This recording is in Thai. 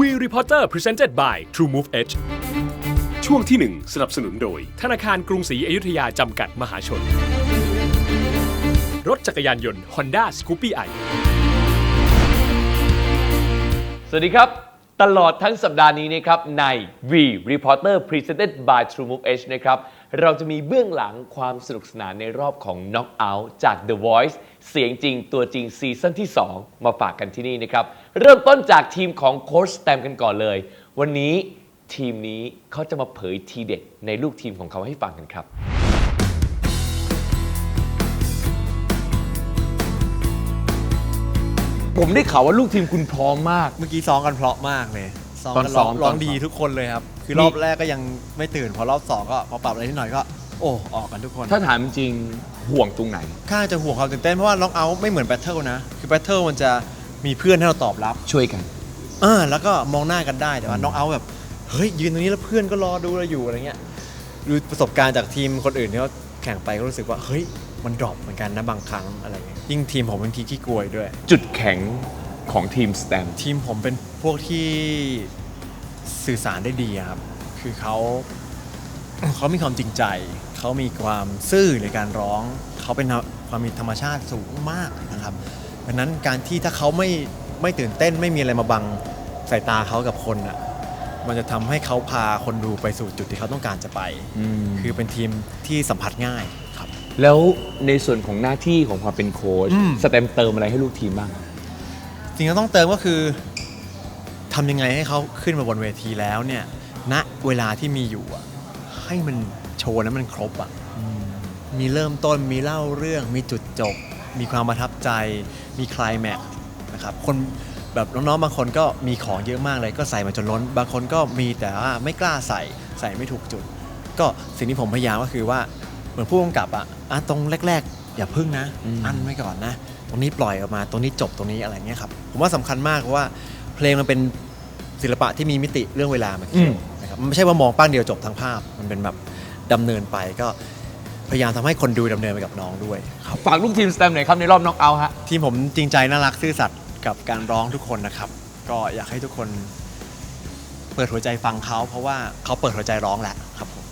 We Reporter Presented by True Move Edge ช่วงที่ 1 สนับสนุนโดย ธนาคารกรุงศรีอยุธยาจำกัดมหาชน รถจักรยานยนต์ Honda Scoopy i สวัสดีครับ ตลอดทั้งสัปดาห์นี้นะครับใน V Reporter Presented by True Move H นะครับ เราจะมีเบื้องหลังความสนุกสนานในรอบของ Knockout จาก The Voice เสียงจริงตัวจริงซีซั่นที่ 2 มาฝากกันที่นี่นะครับ เริ่มต้นจากทีมของโค้ชแตมกันก่อนเลย วันนี้ทีมนี้เขาจะมาเผยทีเด็ดในลูกทีมของเขาให้ฟังกันครับ ผมได้ข่าวว่าลูกทีมคุณพร้อมมาก เมื่อกี้ซ้อมกันเพราะมากเลย ซ้อมตอนกันซ้ร้ออมงตอนร้องดีซ้อมทุกคนเลยครับ คือมีรอบแรกก็ยังไม่ตื่น พอรอบสองก็พอปรับอะไรนิดหน่อยก็ โอ้ ออกกันทุกคนถ้าถามจริงห่วงตรงไหน ข้าจะห่วงความตื่นเต้นเพราะว่าล็อกเอาท์ไม่เหมือนแบทเทิลนะ คือแบทเทิลมันจะมีเพื่อนให้เราตอบรับ ช่วยกันเออแล้วก็มองหน้ากันได้แต่ว่าน็อกเอาท์แบบเฮ้ยยืนตรงนี้แล้วเพื่อนก็รอดูเราอยู่อะไรเงี้ยดูประสบการณ์จากทีมคนอื่นที่เขาแข่งไปก็รู้สึกว่าเฮ้ยมันดรอปเหมือนกันนะบางครั้งอะไรเงี้ยยิ่งทีมผมเป็นทีมขี้กลัวอีกด้วย จุดแข็ง ของทีมสแตมทีมผมเป็นพวกที่สื่อสารได้ดีอะครับ คือเขาเขามีความจริงใจ เขามีความซื่อในการร้อง เขาเป็นความมีธรรมชาติสูงมากนะครับดังนั้นการที่ถ้าเขาไม่ไม่ตื่นเต้นไม่มีอะไรมาบังสายตาเขากับคนอะมันจะทำให้เขาพาคนดูไปสู่จุดที่เขาต้องการจะไป คือเป็นทีมที่สัมผัสง่ายครับ แล้วในส่วนของหน้าที่ของความเป็นโค้ชอืมสแตมเติมอะไรให้ลูกทีมบ้าง สิ่งที่ต้องเติมก็คือทำยังไงให้เขาขึ้นมาบนเวทีแล้วเนี่ยณเวลาที่มีอยู่อะให้มันโชว์นั้นมันครบอะมีเริ่มต้นมีเล่าเรื่อง มีจุดจบ มีความประทับใจ มีคลายแม็กนะครับคนแบบน้องๆบางคนก็มีของเยอะมากเลย ก็ใส่มาจนล้น บางคนก็มีแต่ว่าไม่กล้าใส่ใส่ไม่ถูกจุด ก็สิ่งที่ผมพยายามก็คือว่าเหมือนผู้กำกับอะอะตรงแรกๆ อย่าพึ่งนะอืมอันไว้ก่อนนะ ตรงนี้ปล่อยออกมา ตรงนี้จบตรงนี้อะไรเงี้ยครับ ผมว่าสำคัญมากเพราะว่าเพลงมันเป็นศิลปะที่มีมิติเรื่องเวลามาเกี่ยวนะครับ มันไม่ใช่ว่ามองป้างเดียวจบทั้งภาพ มันเป็นแบบดำเนินไปก็พยายามทำให้คนดูดำเนินไปกับน้องด้วยครับฝากลูกทีมสแตมหน่อยครับในรอบน็อกเอาท์ฮะทีมผมจริงใจน่ารักซื่อสัตย์กับการร้องทุกคนนะครับ ก็อยากให้ทุกคน เปิดหัวใจฟังเขาเพราะว่าเขาเปิดหัวใจร้องแหละครับผม